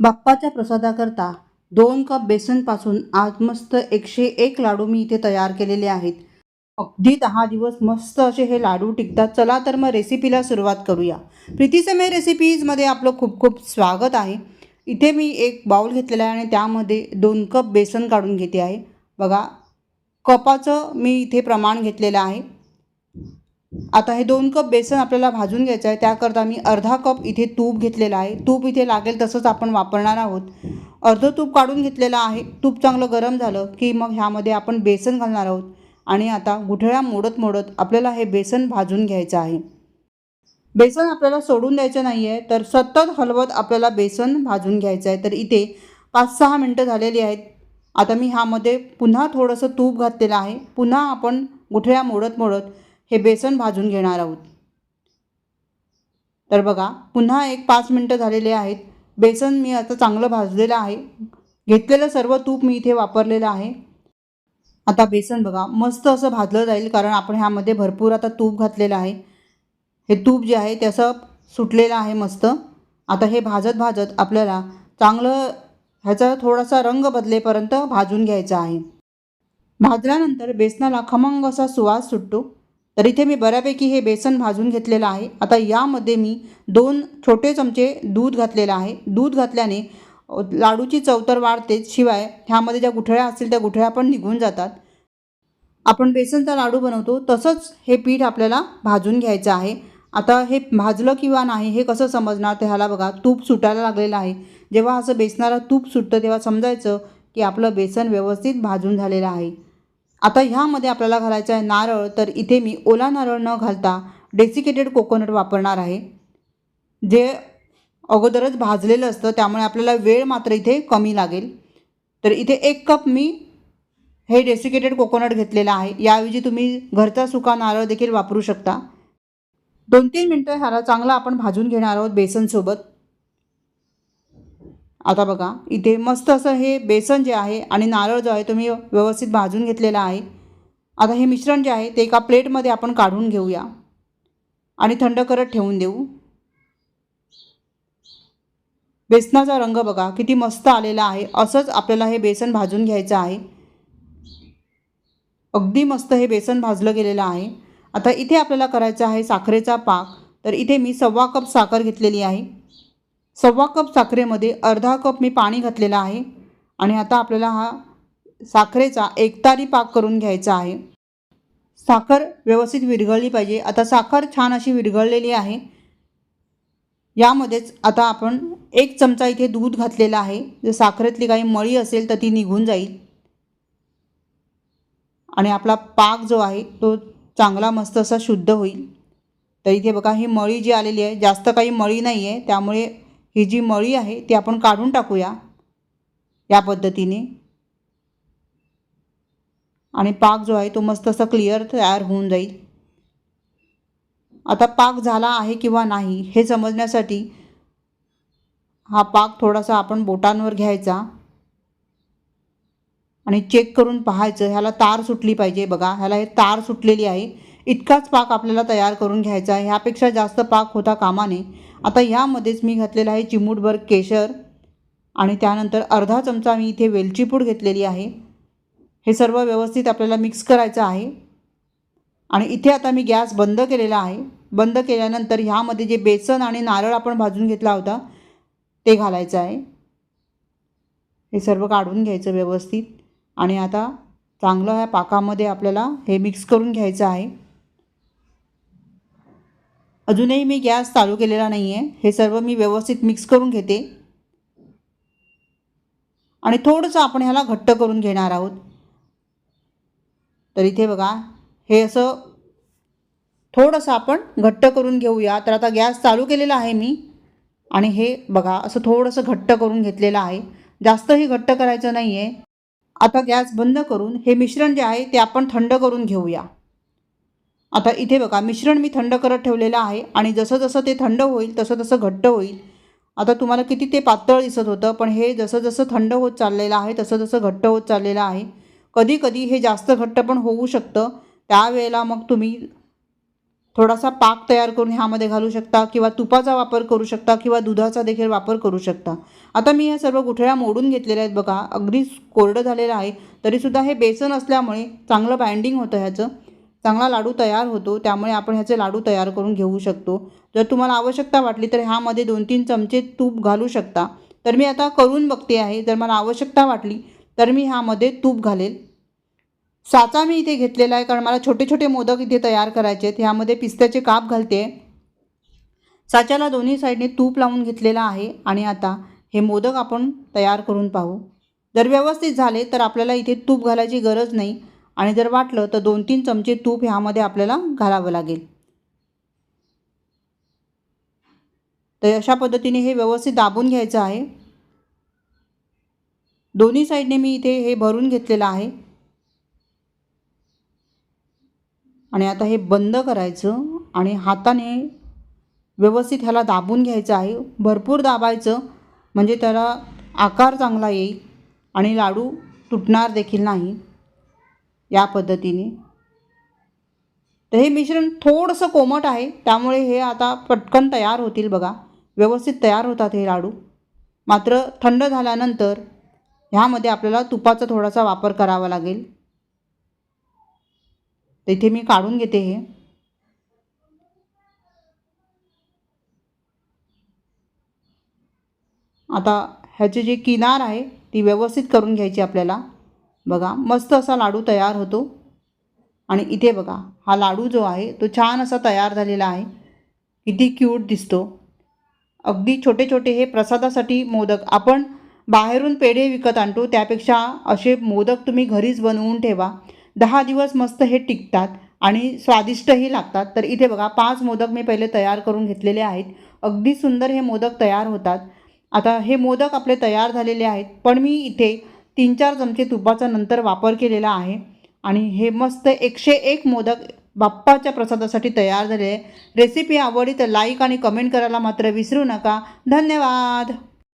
बाप्पाच्या प्रसादाकरता दोन कप बेसनपासून आज मस्त एकशे एक लाडू मी इथे तयार केलेले आहेत. अगदी दहा दिवस मस्त असे हे लाडू टिकतात. चला तर मग रेसिपीला सुरुवात करूया. प्रीतीसमय रेसिपीजमध्ये आपलं खूप खूप स्वागत आहे. इथे मी एक बाउल घेतलेला आहे आणि त्यामध्ये दोन कप बेसन काढून घेते आहे. बघा कपाचं मी इथे प्रमाण घेतलेलं आहे. आता हे दोन कप बेसन आपल्याला भाजून घ्यायचं आहे. त्याकरता मी अर्धा कप इथे तूप घेतलेला आहे. तूप इथे लागेल तसंच आपण वापरणार आहोत. अर्धं तूप काढून घेतलेलं आहे. तूप चांगलं गरम झालं की मग ह्यामध्ये आपण बेसन घालणार आहोत. आणि आता गुठळ्या मोडत मोडत आपल्याला हे बेसन भाजून घ्यायचं आहे. बेसन आपल्याला सोडून द्यायचं नाही आहे तर सतत हलवत आपल्याला बेसन भाजून घ्यायचं आहे. तर इथे पाच सहा मिनटं झालेली आहेत. आता मी ह्यामध्ये पुन्हा थोडंसं तूप घातलेलं आहे. पुन्हा आपण गुठळ्या मोडत मोडत हे बेसन भाजून घेणार आहोत. तर बघा पुन्हा एक पाच मिनटं झालेले आहेत. बेसन मी आता चांगलं भाजलेलं आहे. घेतलेलं सर्व तूप मी इथे वापरलेलं आहे. आता बेसन बघा मस्त असं भाजलं जाईल कारण आपण ह्यामध्ये भरपूर आता तूप घातलेलं आहे. हे तूप जे आहे त्याचं सुटलेलं आहे मस्त. आता हे भाजत भाजत आपल्याला चांगलं ह्याचा थोडासा रंग बदलेपर्यंत भाजून घ्यायचा आहे. भाजल्यानंतर बेसनाला खमंग असा सुवास सुटतो. तर इथे मी बऱ्यापैकी हे बेसन भाजून घेतलेलं आहे. आता यामध्ये मी दोन छोटे चमचे दूध घातलेलं आहे. दूध घातल्याने लाडूची चव तर वाढतेच शिवाय ह्यामध्ये ज्या गुठळ्या असतील त्या गुठळ्या पण निघून जातात. आपण बेसनचा लाडू बनवतो. तसंच हे पीठ आपल्याला भाजून घ्यायचं आहे. आता हे भाजलं किंवा नाही हे कसं समजणार तर ह्याला बघा. तूप सुटायला लागलेलं आहे. जेव्हा असं बेसनाला तूप सुटतं तेव्हा समजायचं की आपलं बेसन व्यवस्थित भाजून झालेलं आहे. आता ह्यामध्ये आपल्याला घालायचं आहे नारळ तर इथे मी ओला नारळ न घालता डेसिकेटेड कोकोनट वापरणार आहे. जे अगोदरच भाजलेलं असतं त्यामुळे आपल्याला वेळ मात्र इथे कमी लागेल. तर इथे एक कप मी हे डेसिकेटेड कोकोनट घेतलेलं आहे. याऐवजी तुम्ही घरचा सुका नारळ देखील वापरू शकता. दोन तीन मिनटं ह्याला चांगला आपण भाजून घेणार आहोत बेसनसोबत. आता बघा इथे मस्त असं हे बेसन जे आहे आणि नारळ जो आहे तो मी व्यवस्थित भाजून घेतलेला आहे. आता हे मिश्रण जे आहे ते एका प्लेटमध्ये आपण काढून घेऊया. आणि थंड करत ठेवून देऊ. बेसनाचा रंग बघा किती मस्त आलेला आहे. असंच आपल्याला हे बेसन भाजून घ्यायचं आहे. अगदी मस्त हे बेसन भाजलं गेलेलं आहे. आता इथे आपल्याला करायचं आहे साखरेचा पाक. तर इथे मी सव्वा कप साखर घेतलेली आहे. सव्वा कप साखरेमध्ये अर्धा कप मी पाणी घातलेलं आहे. आणि आता आपल्याला हा साखरेचा एकतारी पाक करून घ्यायचा आहे. साखर व्यवस्थित विरघळली पाहिजे. आता साखर छान अशी विरघळलेली आहे. यामध्येच आता आपण एक चमचा इथे दूध घातलेला आहे. जर साखरेतली काही मळी असेल तर ती निघून जाईल. आणि आपला पाक जो आहे तो चांगला मस्त असा शुद्ध होईल. तर इथे बघा ही मळी जी आलेली आहे जास्त काही मळी नाही आहे त्यामुळे ही जी मळी आहे ती आपण काढून टाकूया या पद्धतीने. आणि पाक जो आहे तो मस्त असा क्लिअर तयार होऊन जाईल. आता पाक झाला आहे किंवा नाही हे समजण्यासाठी हा पाक थोडासा आपण बोटांवर घ्यायचा. आणि चेक करून पाहायचं ह्याला तार सुटली पाहिजे बघा ह्याला हे तार सुटलेली आहे. इतकाच पाक आपल्याला तयार करून घ्यायचा आहे. ह्यापेक्षा जास्त पाक होता कामा नये आता ह्यामध्येच मी घातलेलं आहे चिमूटभर केशर आणि त्यानंतर अर्धा चमचा मी इथे वेलची पूड घेतलेली आहे. हे सर्व व्यवस्थित आपल्याला मिक्स करायचं आहे. आणि इथे आता मी गॅस बंद केलेला आहे. बंद केल्यानंतर ह्यामध्ये जे बेसन आणि नारळ आपण भाजून घेतला होता ते घालायचं आहे. हे सर्व काढून घ्यायचं व्यवस्थित. आणि आता चांगलं ह्या पाकामध्ये आपल्याला हे मिक्स करून घ्यायचं आहे. अजूनही मी गॅस चालू केलेला नाही आहे हे सर्व मी व्यवस्थित मिक्स करून घेते. आणि थोडंसं आपण ह्याला घट्ट करून घेणार आहोत. तर इथे बघा हे असं थोडंसं आपण घट्ट करून घेऊया. तर आता गॅस चालू केलेला आहे मी. आणि हे बघा असं थोडंसं घट्ट करून घेतलेलं आहे. जास्तही घट्ट करायचं नाही आहे आता गॅस बंद करून हे मिश्रण जे आहे ते आपण थंड करून घेऊया. आता इथे बघा मिश्रण मी थंड करत ठेवलेलं आहे आणि जसं जसं ते थंड होईल तसं तसं घट्ट होईल. आता तुम्हाला किती ते पातळ दिसत होतं पण हे जसं जसं थंड होत चाललेलं आहे तसं तसं घट्ट होत चाललेलं आहे. कधी कधी हे जास्त घट्ट पण होऊ शकतं. त्यावेळेला मग तुम्ही थोडासा पाक तयार करून ह्यामध्ये घालू शकता किंवा तुपाचा वापर करू शकता किंवा दुधाचा देखील वापर करू शकता. आता मी ह्या सर्व गुठळ्या मोडून घेतलेल्या आहेत बघा अगदी कोरडं झालेलं आहे. तरीसुद्धा हे बेसन असल्यामुळे चांगलं बाइंडिंग होतं ह्याचं. चांगला लाडू तयार होतो त्यामुळे आपण ह्याचे लाडू तयार करून घेऊ शकतो. जर तुम्हाला आवश्यकता वाटली तर ह्यामध्ये दोन तीन चमचे तूप घालू शकता. तर मी आता करून बघते आहे. जर मला आवश्यकता वाटली तर मी ह्यामध्ये तूप घालेल. साचा मी इथे घेतलेला आहे कारण मला छोटे छोटे मोदक इथे तयार करायचे आहेत. ह्यामध्ये पिस्त्याचे काप घालते. साच्याला दोन्ही साईडने तूप लावून घेतलेला आहे आणि आता हे मोदक आपण तयार करून पाहू. जर व्यवस्थित झाले तर आपल्याला इथे तूप घालायची गरज नाही. आणि जर वाटलं तर दोन तीन चमचे तूप ह्यामध्ये आपल्याला घालावं लागेल. तर अशा पद्धतीने हे व्यवस्थित दाबून घ्यायचं आहे. दोन्ही साईडने मी इथे हे भरून घेतलेलं आहे. आणि आता हे बंद करायचं आणि हाताने व्यवस्थित ह्याला दाबून घ्यायचं आहे. भरपूर दाबायचं म्हणजे त्याला आकार चांगला येईल आणि लाडू तुटणार देखील नाही. या पद्धतीने. तर हे मिश्रण थोडंसं कोमट आहे त्यामुळे हे आता पटकन तयार होतील बघा. व्यवस्थित तयार होतात हे लाडू. मात्र थंड झाल्यानंतर ह्यामध्ये आपल्याला तुपाचा थोडासा वापर करावा लागेल. तर इथे मी काढून घेते हे. आता ह्याची जी किनार आहे ती व्यवस्थित करून घ्यायची आपल्याला. बघा मस्त असा लाडू तयार होतो. आणि इथे बघा हा लाडू जो आहे तो छान असा तयार झालेला आहे. किती क्यूट दिसतो. अगदी छोटे छोटे हे प्रसादासाठी मोदक. आपण बाहेरून पेढे विकत आणतो त्यापेक्षा असे मोदक तुम्ही घरीच बनवून ठेवा. दहा दिवस मस्त हे टिकतात आणि स्वादिष्टही लागतात. तर इथे बघा पाच मोदक मी पहिले तयार करून घेतलेले आहेत. अगदी सुंदर हे मोदक तयार होतात. आता हे मोदक आपले तयार झालेले आहेत. पण मी इथे तीन चार चमचे तुपाचा नंतर वापर केलेला आहे आणि हे मस्त एकशे एक मोदक बाप्पाच्या प्रसादासाठी तयार झाले रेसिपी आवडी तर लाईक आणि कमेंट करायला मात्र विसरू नका. धन्यवाद.